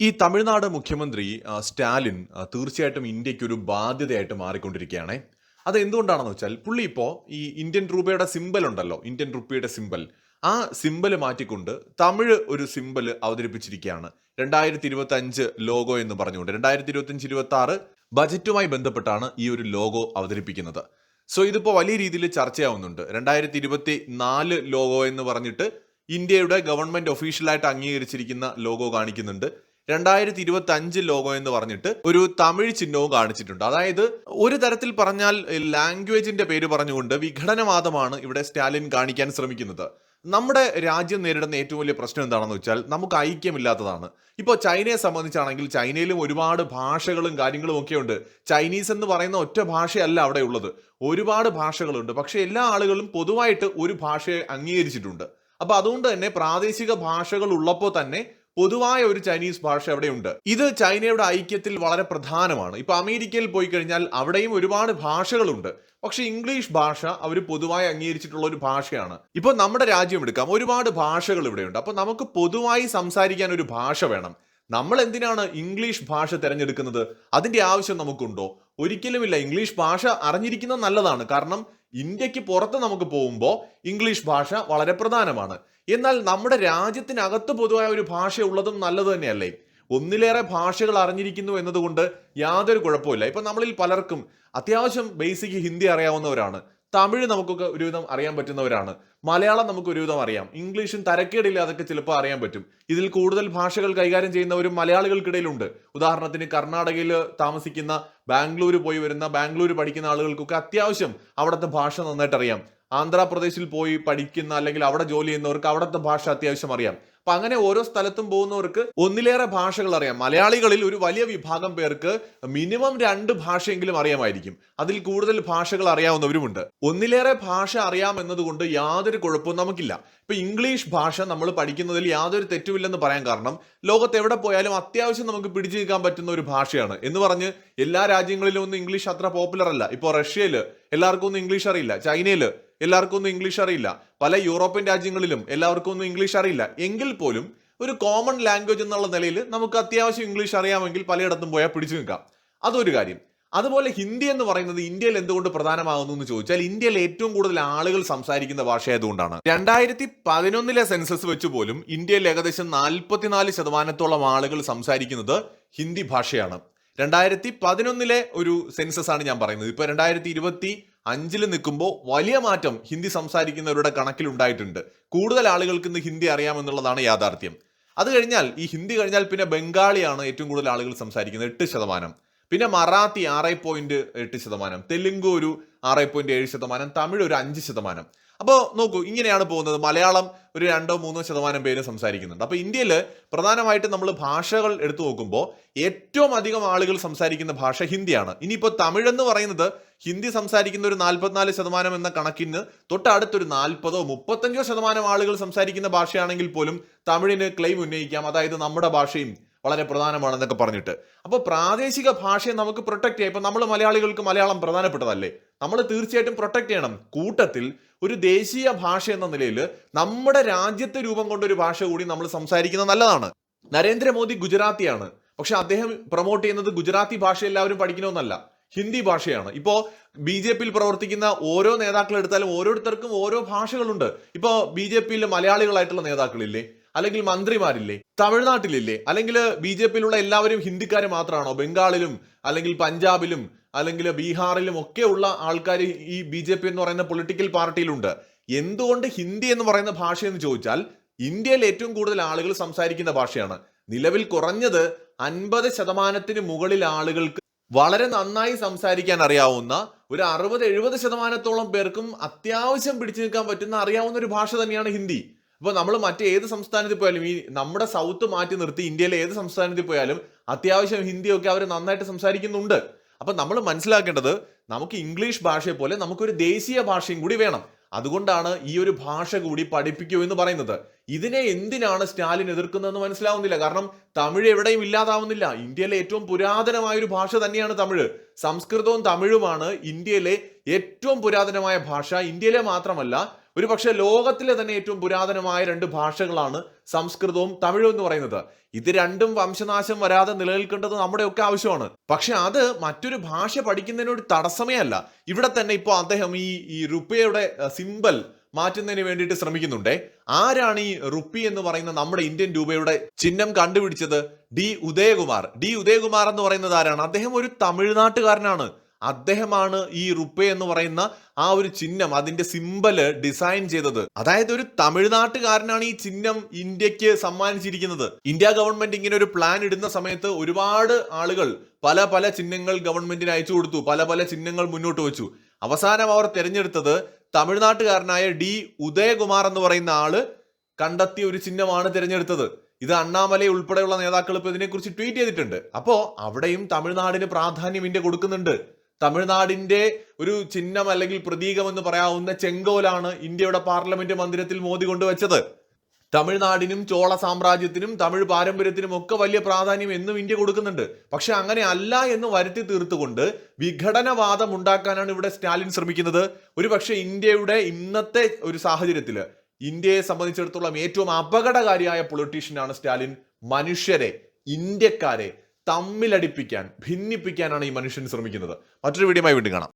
ഈ തമിഴ്നാട് മുഖ്യമന്ത്രി സ്റ്റാലിൻ തീർച്ചയായിട്ടും ഇന്ത്യയ്ക്ക് ഒരു ബാധ്യതയായിട്ട് മാറിക്കൊണ്ടിരിക്കുകയാണ്. അത് എന്തുകൊണ്ടാണെന്ന് വെച്ചാൽ പുള്ളി ഇപ്പോൾ ഈ ഇന്ത്യൻ രൂപയുടെ സിമ്പൽ ഉണ്ടല്ലോ ഇന്ത്യൻ റുപ്പിയുടെ സിമ്പൽ ആ സിമ്പൽ മാറ്റിക്കൊണ്ട് തമിഴ് ഒരു സിമ്പൽ അവതരിപ്പിച്ചിരിക്കുകയാണ്. രണ്ടായിരത്തി ഇരുപത്തി അഞ്ച് ലോഗോ എന്ന് പറഞ്ഞുകൊണ്ട് രണ്ടായിരത്തി ഇരുപത്തി അഞ്ച് ഇരുപത്തി ആറ് ബജറ്റുമായി ബന്ധപ്പെട്ടാണ് ഈ ഒരു ലോഗോ അവതരിപ്പിക്കുന്നത്. സോ ഇതിപ്പോൾ വലിയ രീതിയിൽ ചർച്ചയാവുന്നുണ്ട്. രണ്ടായിരത്തി ഇരുപത്തി നാല് ലോഗോ എന്ന് പറഞ്ഞിട്ട് ഇന്ത്യയുടെ ഗവൺമെന്റ് ഒഫീഷ്യലായിട്ട് അംഗീകരിച്ചിരിക്കുന്ന ലോഗോ കാണിക്കുന്നുണ്ട്. രണ്ടായിരത്തി ഇരുപത്തി അഞ്ച് ലോഗോ എന്ന് പറഞ്ഞിട്ട് ഒരു തമിഴ് ചിഹ്നവും കാണിച്ചിട്ടുണ്ട്. അതായത് ഒരു തരത്തിൽ പറഞ്ഞാൽ ലാംഗ്വേജിന്റെ പേര് പറഞ്ഞുകൊണ്ട് വിഘടനവാദമാണ് ഇവിടെ സ്റ്റാലിൻ കാണിക്കാൻ ശ്രമിക്കുന്നത്. നമ്മുടെ രാജ്യം നേരിടുന്ന ഏറ്റവും വലിയ പ്രശ്നം എന്താണെന്ന് വെച്ചാൽ നമുക്ക് ഐക്യമില്ലാത്തതാണ്. ഇപ്പോൾ ചൈനയെ സംബന്ധിച്ചാണെങ്കിൽ ചൈനയിലും ഒരുപാട് ഭാഷകളും കാര്യങ്ങളും ഒക്കെ ഉണ്ട്. ചൈനീസ് എന്ന് പറയുന്ന ഒറ്റ ഭാഷയല്ല അവിടെ ഉള്ളത്. ഒരുപാട് ഭാഷകളുണ്ട്. പക്ഷേ എല്ലാ ആളുകളും പൊതുവായിട്ട് ഒരു ഭാഷയെ അംഗീകരിച്ചിട്ടുണ്ട്. അപ്പോൾ അതുകൊണ്ട് തന്നെ പ്രാദേശിക ഭാഷകൾ ഉള്ളപ്പോൾ തന്നെ പൊതുവായ ഒരു ചൈനീസ് ഭാഷ അവിടെയുണ്ട്. ഇത് ചൈനയുടെ ഐക്യത്തിൽ വളരെ പ്രധാനമാണ്. ഇപ്പൊ അമേരിക്കയിൽ പോയി കഴിഞ്ഞാൽ അവിടെയും ഒരുപാട് ഭാഷകളുണ്ട്. പക്ഷെ ഇംഗ്ലീഷ് ഭാഷ അവർ പൊതുവായി അംഗീകരിച്ചിട്ടുള്ള ഒരു ഭാഷയാണ്. ഇപ്പൊ നമ്മുടെ രാജ്യം എടുക്കാം. ഒരുപാട് ഭാഷകൾ ഇവിടെയുണ്ട്. അപ്പൊ നമുക്ക് പൊതുവായി സംസാരിക്കാൻ ഒരു ഭാഷ വേണം. നമ്മൾ എന്തിനാണ് ഇംഗ്ലീഷ് ഭാഷ തിരഞ്ഞെടുക്കുന്നത്? അതിന്റെ ആവശ്യം നമുക്കുണ്ടോ? ഒരിക്കലുമില്ല. ഇംഗ്ലീഷ് ഭാഷ അറിഞ്ഞിരിക്കുന്നത് നല്ലതാണ്. കാരണം ഇന്ത്യയ്ക്ക് പുറത്ത് നമുക്ക് പോകുമ്പോൾ ഇംഗ്ലീഷ് ഭാഷ വളരെ പ്രധാനമാണ്. എന്നാൽ നമ്മുടെ രാജ്യത്തിനകത്ത് പൊതുവായ ഒരു ഭാഷ ഉള്ളതും നല്ലത് തന്നെയല്ലേ? ഒന്നിലേറെ ഭാഷകൾ അറിഞ്ഞിരിക്കുന്നു എന്നതുകൊണ്ട് യാതൊരു കുഴപ്പമില്ല ഇപ്പം നമ്മളിൽ പലർക്കും അത്യാവശ്യം ബേസിക് ഹിന്ദി അറിയാവുന്നവരാണ്. തമിഴ് നമുക്കൊക്കെ ഒരുവിധം അറിയാൻ പറ്റുന്നവരാണ്. മലയാളം നമുക്ക് ഒരുവിധം അറിയാം. ഇംഗ്ലീഷും തരക്കേടില്ലാതൊക്കെ ചിലപ്പോൾ അറിയാൻ പറ്റും. ഇതിൽ കൂടുതൽ ഭാഷകൾ കൈകാര്യം ചെയ്യുന്നവരും മലയാളികൾക്കിടയിലുണ്ട്. ഉദാഹരണത്തിന് കർണാടകയിൽ താമസിക്കുന്ന ബാംഗ്ലൂർ പോയി വരുന്ന ബാംഗ്ലൂർ പഠിക്കുന്ന ആളുകൾക്കൊക്കെ അത്യാവശ്യം അവിടുത്തെ ഭാഷ നന്നായിട്ട് അറിയാം ആന്ധ്രാപ്രദേശിൽ പോയി പഠിക്കുന്ന അല്ലെങ്കിൽ അവിടെ ജോലി ചെയ്യുന്നവർക്ക് അവിടുത്തെ ഭാഷ അത്യാവശ്യം അറിയാം. അപ്പൊ അങ്ങനെ ഓരോ സ്ഥലത്തും പോകുന്നവർക്ക് ഒന്നിലേറെ ഭാഷകൾ അറിയാം. മലയാളികളിൽ ഒരു വലിയ വിഭാഗം പേർക്ക് മിനിമം രണ്ട് ഭാഷയെങ്കിലും അറിയാമായിരിക്കും. അതിൽ കൂടുതൽ ഭാഷകൾ അറിയാവുന്നവരുമുണ്ട്. ഒന്നിലേറെ ഭാഷ അറിയാം എന്നതുകൊണ്ട് യാതൊരു കുഴപ്പവും നമുക്കില്ല. ഇപ്പൊ ഇംഗ്ലീഷ് ഭാഷ നമ്മൾ പഠിക്കുന്നതിൽ യാതൊരു തെറ്റുമില്ലെന്ന് പറയാൻ കാരണം ലോകത്ത് എവിടെ പോയാലും അത്യാവശ്യം നമുക്ക് പിടിച്ചു നിൽക്കാൻ പറ്റുന്ന ഒരു ഭാഷയാണ്. എന്ന് പറഞ്ഞ് എല്ലാ രാജ്യങ്ങളിലും ഒന്നും ഇംഗ്ലീഷ് അത്ര പോപ്പുലർ അല്ല ഇപ്പോൾ റഷ്യയിൽ എല്ലാവർക്കും ഒന്നും ഇംഗ്ലീഷ് അറിയില്ല. ചൈനയിൽ എല്ലാവർക്കും ഒന്നും ഇംഗ്ലീഷ് അറിയില്ല. പല യൂറോപ്യൻ രാജ്യങ്ങളിലും എല്ലാവർക്കും ഒന്നും ഇംഗ്ലീഷ് അറിയില്ല. എങ്കിൽ പോലും ഒരു കോമൺ ലാംഗ്വേജ് എന്നുള്ള നിലയിൽ നമുക്ക് അത്യാവശ്യം ഇംഗ്ലീഷ് അറിയാമെങ്കിൽ പലയിടത്തും പോയാൽ പിടിച്ചു നിൽക്കാം. അതൊരു കാര്യം. അതുപോലെ ഹിന്ദി എന്ന് പറയുന്നത് ഇന്ത്യയിൽ എന്തുകൊണ്ട് പ്രധാനമാകുന്നു എന്ന് ചോദിച്ചാൽ ഇന്ത്യയിൽ ഏറ്റവും കൂടുതൽ ആളുകൾ സംസാരിക്കുന്ന ഭാഷയായതുകൊണ്ടാണ്. രണ്ടായിരത്തി പതിനൊന്നിലെ സെൻസസ് വെച്ച് പോലും ഇന്ത്യയിൽ ഏകദേശം നാൽപ്പത്തിനാല് ശതമാനത്തോളം ആളുകൾ സംസാരിക്കുന്നത് ഹിന്ദി ഭാഷയാണ്. രണ്ടായിരത്തി പതിനൊന്നിലെ ഒരു സെൻസസ് ആണ് ഞാൻ പറയുന്നത്. ഇപ്പൊ രണ്ടായിരത്തി ഇരുപത്തി അഞ്ചിൽ നിൽക്കുമ്പോൾ വലിയ മാറ്റം ഹിന്ദി സംസാരിക്കുന്നവരുടെ കണക്കിലുണ്ടായിട്ടുണ്ട്. കൂടുതൽ ആളുകൾക്ക് ഇന്ന് ഹിന്ദി അറിയാമെന്നുള്ളതാണ് യാഥാർത്ഥ്യം. അത് കഴിഞ്ഞാൽ ഈ ഹിന്ദി കഴിഞ്ഞാൽ പിന്നെ ബംഗാളിയാണ് ഏറ്റവും കൂടുതൽ ആളുകൾ സംസാരിക്കുന്നത് എട്ട് ശതമാനം. പിന്നെ മറാത്തി ആറ് പോയിന്റ് എട്ട് ശതമാനം. തെലുങ്ക് ഒരു ആറ് പോയിന്റ് ഏഴ് ശതമാനം തമിഴ് ഒരു അഞ്ച് ശതമാനം. അപ്പോൾ നോക്കൂ ഇങ്ങനെയാണ് പോകുന്നത്. മലയാളം ഒരു രണ്ടോ മൂന്നോ ശതമാനം പേര് സംസാരിക്കുന്നുണ്ട്. അപ്പോൾ ഇന്ത്യയിൽ പ്രധാനമായിട്ടും നമ്മൾ ഭാഷകൾ എടുത്തു നോക്കുമ്പോൾ ഏറ്റവും അധികം ആളുകൾ സംസാരിക്കുന്ന ഭാഷ ഹിന്ദിയാണ്. ഇനിയിപ്പോൾ തമിഴ് എന്ന് പറയുന്നത് ഹിന്ദി സംസാരിക്കുന്ന ഒരു നാൽപ്പത്തിനാല് ശതമാനം എന്ന കണക്കിന് തൊട്ടടുത്തൊരു നാൽപ്പതോ മുപ്പത്തഞ്ചോ ശതമാനം ആളുകൾ സംസാരിക്കുന്ന ഭാഷയാണെങ്കിൽ പോലും തമിഴിന് ക്ലെയിം ഉന്നയിക്കാം. അതായത് നമ്മുടെ ഭാഷയും വളരെ പ്രധാനമാണെന്നൊക്കെ പറഞ്ഞിട്ട്. അപ്പോൾ പ്രാദേശിക ഭാഷയെ നമുക്ക് പ്രൊട്ടക്റ്റ് ചെയ്യാം. ഇപ്പം നമ്മൾ മലയാളികൾക്ക് മലയാളം പ്രധാനപ്പെട്ടതല്ലേ? നമ്മൾ തീർച്ചയായിട്ടും പ്രൊട്ടക്ട് ചെയ്യണം. കൂട്ടത്തിൽ ഒരു ദേശീയ ഭാഷ എന്ന നിലയിൽ നമ്മുടെ രാജ്യത്തെ രൂപം കൊണ്ടൊരു ഭാഷ കൂടി നമ്മൾ സംസാരിക്കുന്നത് നല്ലതാണ്. നരേന്ദ്രമോദി ഗുജറാത്തിയാണ്. പക്ഷെ അദ്ദേഹം പ്രൊമോട്ട് ചെയ്യുന്നത് ഗുജറാത്തി ഭാഷ എല്ലാവരും പഠിക്കണമെന്നല്ല. ഹിന്ദി ഭാഷയാണ്. ഇപ്പോൾ ബി ജെ പിയിൽ പ്രവർത്തിക്കുന്ന ഓരോ നേതാക്കൾ എടുത്താലും ഓരോരുത്തർക്കും ഓരോ ഭാഷകളുണ്ട്. ഇപ്പോൾ ബി ജെ പിയിൽ മലയാളികളായിട്ടുള്ള നേതാക്കളില്ലേ? അല്ലെങ്കിൽ മന്ത്രിമാരില്ലേ? തമിഴ്നാട്ടിലില്ലേ? അല്ലെങ്കിൽ ബി ജെ പിയിലുള്ള എല്ലാവരും ഹിന്ദിക്കാർ മാത്രമാണോ ബംഗാളിലും അല്ലെങ്കിൽ പഞ്ചാബിലും അല്ലെങ്കിൽ ബീഹാറിലും ഒക്കെ ഉള്ള ആൾക്കാർ ഈ ബി ജെ പി എന്ന് പറയുന്ന പൊളിറ്റിക്കൽ പാർട്ടിയിലുണ്ട്. എന്തുകൊണ്ട് ഹിന്ദി എന്ന് പറയുന്ന ഭാഷ എന്ന് ചോദിച്ചാൽ ഇന്ത്യയിൽ ഏറ്റവും കൂടുതൽ ആളുകൾ സംസാരിക്കുന്ന ഭാഷയാണ്. നിലവിൽ കുറഞ്ഞത് അൻപത് ശതമാനത്തിന് മുകളിൽ ആളുകൾക്ക് വളരെ നന്നായി സംസാരിക്കാൻ അറിയാവുന്ന ഒരു അറുപത് എഴുപത് ശതമാനത്തോളം പേർക്കും അത്യാവശ്യം പിടിച്ചു നിൽക്കാൻ പറ്റുന്ന അറിയാവുന്ന ഒരു ഭാഷ തന്നെയാണ് ഹിന്ദി. ഇപ്പൊ നമ്മൾ മറ്റേത് സംസ്ഥാനത്തിൽ പോയാലും ഈ നമ്മുടെ സൗത്ത് മാറ്റി നിർത്തി ഇന്ത്യയിലെ ഏത് സംസ്ഥാനത്തിൽ പോയാലും അത്യാവശ്യം ഹിന്ദിയൊക്കെ അവർ നന്നായിട്ട് സംസാരിക്കുന്നുണ്ട്. അപ്പൊ നമ്മൾ മനസ്സിലാക്കേണ്ടത് നമുക്ക് ഇംഗ്ലീഷ് ഭാഷയെ പോലെ നമുക്കൊരു ദേശീയ ഭാഷയും കൂടി വേണം. അതുകൊണ്ടാണ് ഈ ഒരു ഭാഷ കൂടി പഠിപ്പിക്കൂ എന്ന് പറയുന്നത്. ഇതിനെ എന്തിനാണ് സ്റ്റാലിൻ എതിർക്കുന്നതെന്ന് മനസ്സിലാവുന്നില്ല. കാരണം തമിഴ് എവിടെയും ഇല്ലാതാവുന്നില്ല. ഇന്ത്യയിലെ ഏറ്റവും പുരാതനമായ ഒരു ഭാഷ തന്നെയാണ് തമിഴ്. സംസ്കൃതവും തമിഴുമാണ് ഇന്ത്യയിലെ ഏറ്റവും പുരാതനമായ ഭാഷ. ഇന്ത്യയിലെ മാത്രമല്ല ഒരു പക്ഷേ ലോകത്തിലെ തന്നെ ഏറ്റവും പുരാതനമായ രണ്ട് ഭാഷകളാണ് സംസ്കൃതവും തമിഴും എന്ന് പറയുന്നത്. ഇത് രണ്ടും വംശനാശം വരാതെ നിലനിൽക്കേണ്ടത് നമ്മുടെയൊക്കെ ആവശ്യമാണ്. പക്ഷെ അത് മറ്റൊരു ഭാഷ പഠിക്കുന്നതിനൊരു തടസ്സമേ അല്ല ഇവിടെ തന്നെ ഇപ്പോൾ അദ്ദേഹം ഈ ഈ റുപ്പയുടെ സിമ്പൽ മാറ്റുന്നതിന് വേണ്ടിയിട്ട് ശ്രമിക്കുന്നുണ്ടേ. ആരാണ് ഈ റുപ്പി എന്ന് പറയുന്ന നമ്മുടെ ഇന്ത്യൻ രൂപയുടെ ചിഹ്നം കണ്ടുപിടിച്ചത്? ഡി ഉദയകുമാർ. ഡി ഉദയകുമാർ എന്ന് പറയുന്നത് ആരാണ്? അദ്ദേഹം ഒരു തമിഴ്നാട്ടുകാരനാണ്. അദ്ദേഹമാണ് ഈ റുപ്പേ എന്ന് പറയുന്ന ആ ഒരു ചിഹ്നം അതിന്റെ സിമ്പൽ ഡിസൈൻ ചെയ്തത്. അതായത് ഒരു തമിഴ്നാട്ടുകാരനാണ് ഈ ചിഹ്നം ഇന്ത്യയ്ക്ക് സമ്മാനിച്ചിരിക്കുന്നത്. ഇന്ത്യ ഗവൺമെന്റ് ഇങ്ങനെ ഒരു പ്ലാൻ ഇടുന്ന സമയത്ത് ഒരുപാട് ആളുകൾ പല പല ചിഹ്നങ്ങൾ ഗവൺമെന്റിന് അയച്ചു കൊടുത്തു പല പല ചിഹ്നങ്ങൾ മുന്നോട്ട് വെച്ചു. അവസാനം അവർ തിരഞ്ഞെടുത്തത് തമിഴ്നാട്ടുകാരനായ ഡി ഉദയകുമാർ എന്ന് പറയുന്ന ആൾ കണ്ടെത്തിയ ഒരു ചിഹ്നമാണ് തിരഞ്ഞെടുത്തത്. ഇത് അണ്ണാമലൈ ഉൾപ്പെടെയുള്ള നേതാക്കൾ ഇപ്പൊ ഇതിനെക്കുറിച്ച് ട്വീറ്റ് ചെയ്തിട്ടുണ്ട്. അപ്പോ അവിടെയും തമിഴ്നാടിന് പ്രാധാന്യം ഇന്ത്യ കൊടുക്കുന്നുണ്ട്. തമിഴ്നാടിന്റെ ഒരു ചിഹ്നം അല്ലെങ്കിൽ പ്രതീകം എന്ന് പറയാവുന്ന ചെങ്കോലാണ് ഇന്ത്യയുടെ പാർലമെന്റ് മന്ദിരത്തിൽ മോദി കൊണ്ടുവച്ചത്. തമിഴ്നാടിനും ചോള സാമ്രാജ്യത്തിനും തമിഴ് പാരമ്പര്യത്തിനും ഒക്കെ വലിയ പ്രാധാന്യം എന്നും ഇന്ത്യ കൊടുക്കുന്നുണ്ട്. പക്ഷെ അങ്ങനെ അല്ല എന്ന് വരുത്തി തീർത്തുകൊണ്ട് വിഘടനവാദം ഉണ്ടാക്കാനാണ് ഇവിടെ സ്റ്റാലിൻ ശ്രമിക്കുന്നത്. ഒരു പക്ഷേ ഇന്ത്യയുടെ ഇന്നത്തെ ഒരു സാഹചര്യത്തിൽ ഇന്ത്യയെ സംബന്ധിച്ചിടത്തോളം ഏറ്റവും അപകടകാരിയായ പൊളിറ്റീഷ്യനാണ് സ്റ്റാലിൻ. മനുഷ്യരെ ഇന്ത്യക്കാരെ തമ്മിലടിപ്പിക്കാൻ ഭിന്നിപ്പിക്കാനാണ് ഈ മനുഷ്യൻ ശ്രമിക്കുന്നത്. മറ്റൊരു വീഡിയോമായി വീണ്ടും കാണാം.